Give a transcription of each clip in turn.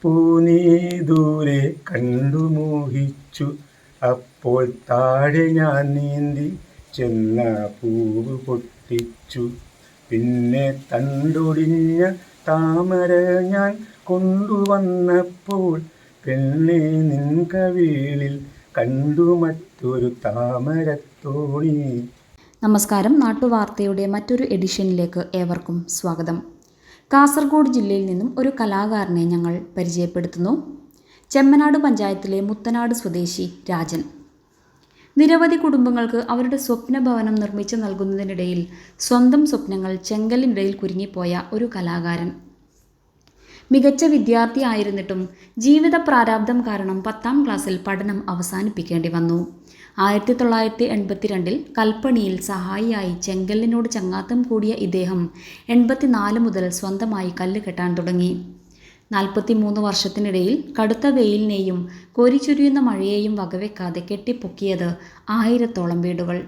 താമരപ്പൂ നീ ദൂരെ കണ്ടു മോഹിച്ചു അപ്പോൾ താഴെ ഞാൻ നീന്തി ചെന്ന പൂവ് പൊട്ടിച്ചു. പിന്നെ തണ്ടൊടിഞ്ഞ താമര ഞാൻ കൊണ്ടുവന്നപ്പോൾ പെണ്ണെ നിൻ കവിളിൽ കണ്ടു മറ്റൊരു താമരത്തോണി. നമസ്കാരം. നാട്ടുവാർത്തയുടെ മറ്റൊരു എഡിഷനിലേക്ക് ഏവർക്കും സ്വാഗതം. കാസർഗോഡ് ജില്ലയിൽ നിന്നും ഒരു കലാകാരനെ ഞങ്ങൾ പരിചയപ്പെടുത്തുന്നു. ചെമ്മനാട് പഞ്ചായത്തിലെ മുത്തനാട് സ്വദേശി രാജൻ. നിരവധി കുടുംബങ്ങൾക്ക് അവരുടെ സ്വപ്ന ഭവനം നിർമ്മിച്ചു നൽകുന്നതിനിടയിൽ സ്വന്തം സ്വപ്നങ്ങൾ ചെങ്കലിനിടയിൽ കുരുങ്ങിപ്പോയ ഒരു കലാകാരൻ. മികച്ച വിദ്യാർത്ഥി ആയിരുന്നിട്ടും ജീവിത പ്രാരാബ്ദം കാരണം പത്താം ക്ലാസ്സിൽ പഠനം അവസാനിപ്പിക്കേണ്ടി വന്നു. ആയിരത്തി തൊള്ളായിരത്തി എൺപത്തിരണ്ടിൽ കൽപ്പണിയിൽ സഹായിയായി ചെങ്കല്ലിനോട് ചങ്ങാത്തം കൂടിയ ഇദ്ദേഹം എൺപത്തിനാല് മുതൽ സ്വന്തമായി കല്ല് കെട്ടാൻ തുടങ്ങി. നാൽപ്പത്തി മൂന്ന് വർഷത്തിനിടയിൽ കടുത്ത വെയിലിനെയും കോരിച്ചൊരിയുന്ന മഴയെയും വകവെക്കാതെ കെട്ടിപ്പൊക്കിയത് ആയിരത്തോളം വീടുകൾ.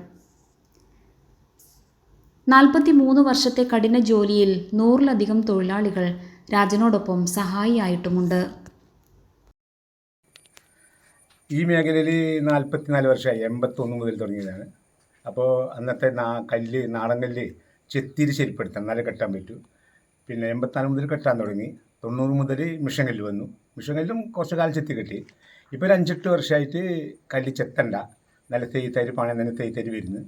നാൽപ്പത്തി മൂന്ന് വർഷത്തെ കഠിന ജോലിയിൽ നൂറിലധികം തൊഴിലാളികൾ രാജനോടൊപ്പം സഹായിയായിട്ടുമുണ്ട്. ഈ മേഖലയിൽ നാൽപ്പത്തിനാല് വർഷമായി എൺപത്തൊന്ന് മുതൽ തുടങ്ങിയതാണ്. അപ്പോൾ അന്നത്തെ നാ കല്ല് നാടൻ കല്ല് ചെത്തിരി ശരിപ്പെടുത്താൻ നല്ല കെട്ടാൻ പറ്റൂ. പിന്നെ എൺപത്തിനാല് മുതൽ കെട്ടാൻ തുടങ്ങി. തൊണ്ണൂറ് മുതൽ മിഷൻ കല്ല് വന്നു. മിഷൻ കല്ലും കുറച്ച് കാലം ചെത്തി കെട്ടി. ഇപ്പോൾ ഒരു അഞ്ചെട്ട് വർഷമായിട്ട് കല്ല് ചെത്തണ്ട. നല്ല തേയ്ത്തരി പണം തന്നെ തേയ്ത്തരി വരുന്നു.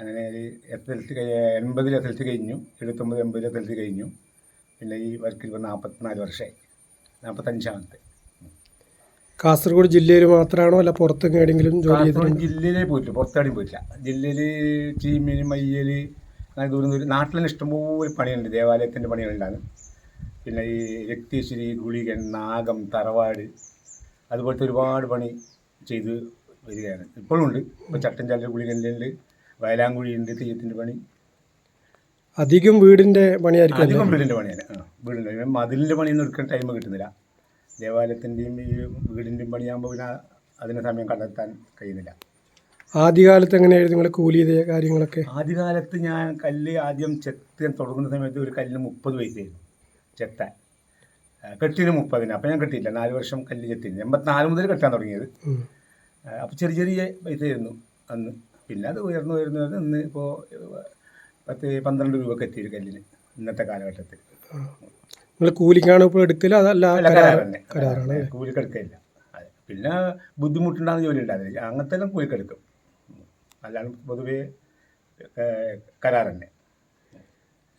അങ്ങനെ എത്തലത്ത് എൺപതിൽ എത്തലത്ത് കഴിഞ്ഞു. എഴുപത്തൊമ്പത് എൺപതിൽ എത്തലത്ത് കഴിഞ്ഞു. പിന്നെ ഈ വർക്കിൽ ഇപ്പോൾ നാൽപ്പത്തിനാല് വർഷമായി. നാൽപ്പത്തഞ്ചാമത്തെ കാസർഗോഡ് ജില്ലയിൽ മാത്രമാണോ അല്ല പുറത്തൊക്കെ എവിടെയെങ്കിലും ജോലി ചെയ്തിട്ടുണ്ട്? ജില്ലയിലേ പോയിട്ടില്ല. പുറത്തെവിടെയും പോയിട്ടില്ല. ജില്ലയിൽ ചീമേനി മയ്യൽ അങ്ങനെ ദൂരം ദൂരം. നാട്ടിൽ തന്നെ ഇഷ്ടംപോലെ പണിയുണ്ട് ദേവാലയത്തിന്റെ പണികളുണ്ടാണ് പിന്നെ ഈ രക്തേശ്വരി ഗുളികൻ നാഗം തറവാട് അതുപോലത്തെ ഒരുപാട് പണി ചെയ്ത് വരികയാണ്. ഇപ്പോഴും ഉണ്ട്. ഇപ്പോൾ ചട്ടഞ്ചാലിന്റെ ഗുളികന്റെ ഉണ്ട്. വയലാങ്കുഴിയുണ്ട്. തെയ്യത്തിന്റെ പണി. അധികം വീടിന്റെ പണിയായിരിക്കും? അധികം വീടിന്റെ പണിയാണ്. ആ വീടിന്റെ മതിലിന്റെ പണിയൊന്നും എടുക്കാൻ ടൈം കിട്ടുന്നില്ല. ദേവാലയത്തിന്റെയും ഈ വീടിന്റെയും പണിയാകുമ്പോൾ പിന്നെ അതിന് സമയം കണ്ടെത്താൻ കഴിയുന്നില്ല. ആദ്യകാലത്ത് എങ്ങനെയായിരുന്നു നിങ്ങൾ കൂലി ചെയ്ത കാര്യങ്ങളൊക്കെ? ആദ്യകാലത്ത് ഞാൻ കല്ല് ആദ്യം ചെത്താൻ തുടങ്ങുന്ന സമയത്ത് ഒരു കല്ലിന് മുപ്പത് പൈസയായിരുന്നു ചെത്താൻ. കെട്ടിന് മുപ്പതിന്. അപ്പം ഞാൻ കെട്ടിയില്ല നാല് വർഷം കല്ല് ചെത്തിയില്ല എൺപത്തിനാല് മുതൽ കെട്ടാൻ തുടങ്ങിയത്. അപ്പോൾ ചെറിയ ചെറിയ പൈസയായിരുന്നു അന്ന്. പിന്നെ അത് ഉയർന്നു ഉയർന്നത് ഇന്ന് ഇപ്പോൾ പത്ത് പന്ത്രണ്ട് രൂപ എത്തിയൊരു കല്ലിന് ഇന്നത്തെ കാലഘട്ടത്തിൽ നിങ്ങൾ കൂലിക്കാണ് ഇപ്പോൾ എടുക്കൽ? അതല്ല കരാറാണ് അല്ലേ? കൂലിക്കെടുക്കില്ല പിന്നെ ബുദ്ധിമുട്ടുണ്ടാകുന്ന ജോലി ഉണ്ടാകില്ല അങ്ങനത്തെ എല്ലാം കൂലിക്കെടുക്കും. അല്ലാണ്ട് പൊതുവേ കരാർ തന്നെ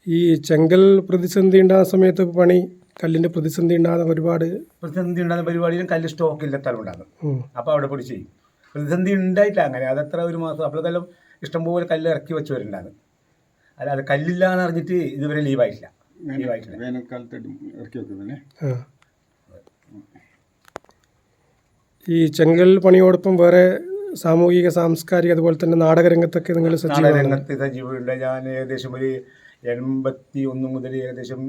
ഈ ചെങ്കൽ പ്രതിസന്ധി ഉണ്ടാകുന്ന സമയത്ത് പണി കല്ലിന്റെ പ്രതിസന്ധി ഉണ്ടാകുന്ന ഒരുപാട് പ്രതിസന്ധി ഉണ്ടാകുന്ന പരിപാടിയിലും കല്ല് സ്റ്റോക്ക് ഇല്ല സ്ഥലമുണ്ടാകും ഉണ്ടാകും. അപ്പോൾ അവിടെ പിടിച്ച് ചെയ്യും. പ്രതിസന്ധി ഉണ്ടായിട്ടില്ല അങ്ങനെ. അതത്ര ഒരു മാസം. അപ്പോഴത്തെല്ലാം ഇഷ്ടംപോലെ കല്ല് ഇറക്കി വെച്ചവരുണ്ടാകും. അല്ലാതെ കല്ലില്ല എന്ന് അറിഞ്ഞിട്ട് ഇതുവരെ ലീവായിട്ടില്ല വേനൽക്കാലത്ത് ഇറക്കി. ഈ ചെങ്കൽ പണിയോടൊപ്പം വേറെ സാമൂഹിക സാംസ്കാരിക അതുപോലെ തന്നെ നാടകരംഗത്തൊക്കെ നിങ്ങൾ സജീവമാണ് നാടകരംഗത്ത് സജീവമുണ്ട്. ഞാൻ ഏകദേശം ഒരു എൺപത്തി ഒന്ന് മുതൽ ഏകദേശം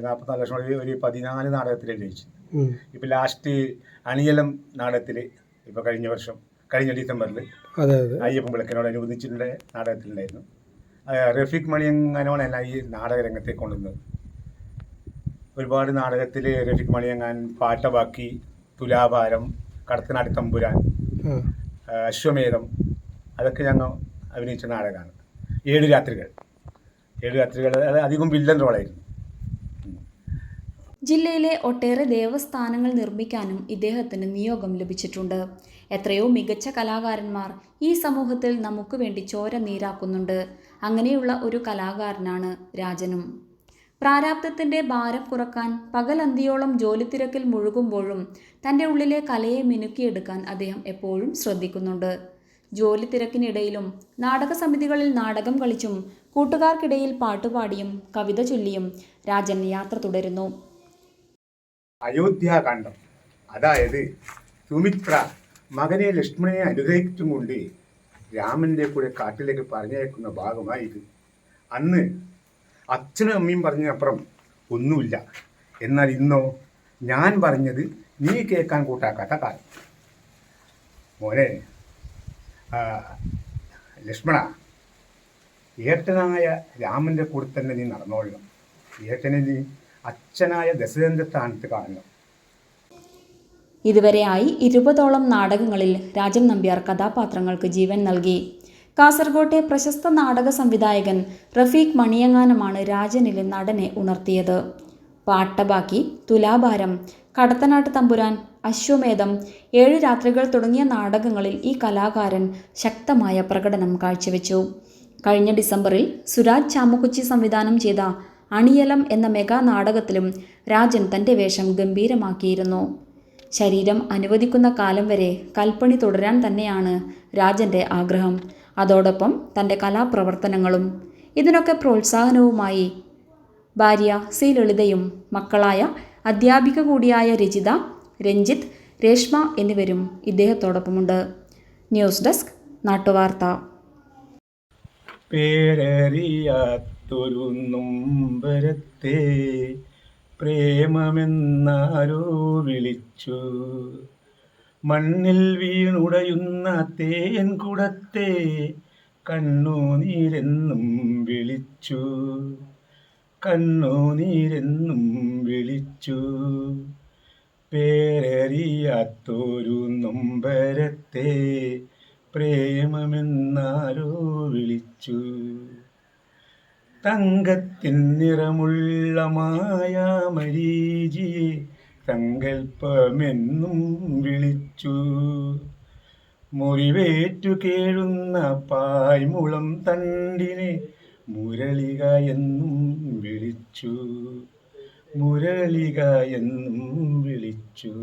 നാൽപ്പത്തിനാല് ലക്ഷം വരെ ഒരു പതിനാല് നാടകത്തിൽ അഭിനയിച്ചു ഇപ്പൊ ഇപ്പം ലാസ്റ്റ് അണിയലം നാടകത്തിൽ ഇപ്പോൾ കഴിഞ്ഞ വർഷം കഴിഞ്ഞ ഡിസംബറിൽ അതെ അതെ. അയ്യപ്പൻ വിളക്കിനോട് അനുബന്ധിച്ചിട്ടുള്ള നാടകത്തിലുണ്ടായിരുന്നു. റഫീഖ് മണിയങ്ങാനോട് എന്നെ ഈ നാടകരംഗത്തേക്ക് കൊണ്ടുവന്നത് ഒരുപാട് നാടകത്തിൽ റഫീഖ് മണിയങ്ങാൻ പാട്ടബാക്കി തുലാഭാരം കടത്തനാട് തമ്പുരാൻ അശ്വമേധം അതൊക്കെ ഞങ്ങൾ അഭിനയിച്ച നാടകമാണ്. ഏഴ് രാത്രികൾ. ഏഴ് രാത്രികൾ അത് അധികം വില്ലൻ റോളായിരുന്നു. ജില്ലയിലെ ഒട്ടേറെ ദേവസ്ഥാനങ്ങൾ നിർമ്മിക്കാനും ഇദ്ദേഹത്തിന് നിയോഗം ലഭിച്ചിട്ടുണ്ട്. എത്രയോ മികച്ച കലാകാരന്മാർ ഈ സമൂഹത്തിൽ നമുക്ക് വേണ്ടി ചോര നീരാക്കുന്നുണ്ട്. അങ്ങനെയുള്ള ഒരു കലാകാരനാണ് രാജനും. പ്രാരാബ്ദത്തിന്റെ ഭാരം കുറയ്ക്കാൻ പകലന്തിയോളം ജോലിത്തിരക്കിൽ മുഴുകുമ്പോഴും തന്റെ ഉള്ളിലെ കലയെ മിനുക്കിയെടുക്കാൻ അദ്ദേഹം എപ്പോഴും ശ്രദ്ധിക്കുന്നുണ്ട്. ജോലി തിരക്കിനിടയിലും നാടക സമിതികളിൽ നാടകം കളിച്ചും കൂട്ടുകാർക്കിടയിൽ പാട്ടുപാടിയും കവിത ചൊല്ലിയും രാജൻ യാത്ര തുടരുന്നു. അയോധ്യാകാന്ഡം അതായത് സുമിത്ര മകനെ ലക്ഷ്മണനെ അനുഗ്രഹിച്ചും കൊണ്ട് രാമന്റെ കൂടെ കാട്ടിലേക്ക് പറഞ്ഞയക്കുന്ന ഭാഗമായി ഇത്. അന്ന് അച്ഛനും അമ്മയും പറഞ്ഞതിനപ്പുറം ഒന്നുമില്ല. എന്നാൽ ഇന്നോ ഞാൻ പറഞ്ഞത് നീ കേൾക്കാൻ കൂട്ടാക്കാത്ത കാലം മോനെ ലക്ഷ്മണ ഏട്ടനായ രാമന്റെ കൂടെ തന്നെ നീ നടന്നോളണം. ഏട്ടനെ നീ അച്ഛനായ ദശരഥ സ്ഥാനത്ത് കാണണം. ഇതുവരെയായി ഇരുപതോളം നാടകങ്ങളിൽ രാജൻ നമ്പ്യാർ കഥാപാത്രങ്ങൾക്ക് ജീവൻ നൽകി. കാസർഗോട്ടെ പ്രശസ്ത നാടക സംവിധായകൻ റഫീഖ് മണിയങ്ങാനമാണ് രാജനിലെ നടനെ ഉണർത്തിയത്. പാട്ടബാക്കി തുലാഭാരം കടത്തനാട്ട് തമ്പുരാൻ അശ്വമേധം ഏഴ് രാത്രികൾ തുടങ്ങിയ നാടകങ്ങളിൽ ഈ കലാകാരൻ ശക്തമായ പ്രകടനം കാഴ്ചവെച്ചു. കഴിഞ്ഞ ഡിസംബറിൽ സുരാജ് ചാമുക്കുച്ചി സംവിധാനം ചെയ്ത അണിയലം എന്ന മെഗാ നാടകത്തിലും രാജൻ തന്റെ വേഷം ഗംഭീരമാക്കിയിരുന്നു. ശരീരം അനുവദിക്കുന്ന കാലം വരെ കൽപ്പണി തുടരാൻ തന്നെയാണ് രാജന്റെ ആഗ്രഹം. അതോടൊപ്പം തന്റെ കലാപ്രവർത്തനങ്ങളും ഇതിനൊക്കെ പ്രോത്സാഹനവുമായി ഭാര്യ സി. ലളിതയും മക്കളായ അധ്യാപിക കൂടിയായ രചിത രഞ്ജിത്ത് രേഷ്മ എന്നിവരും ഇദ്ദേഹത്തോടൊപ്പമുണ്ട്. News desk നാട്ടുവാർത്ത. പേരറിയാത്തൊരു നൊമ്പരത്തെ പ്രേമമെന്നാരോ വിളിച്ചു. മണ്ണിൽ വീണുടയുന്ന തേൻ കുടത്തെ കണ്ണുനീരെന്നും വിളിച്ചു. കണ്ണുനീരെന്നും വിളിച്ചു. പേരറിയാത്തൊരു നൊമ്പരത്തെ പ്രേമമെന്നാരോ വിളിച്ചു. തങ്കത്തിൻ നിറമുള്ള മായാമരീചിയെ സങ്കൽപ്പമെന്നും വിളിച്ചു. മുറിവേറ്റു കേഴുന്ന പായ്മുളം തണ്ടിനെ മുരളിക എന്നും വിളിച്ചു. മുരളിക എന്നും വിളിച്ചു.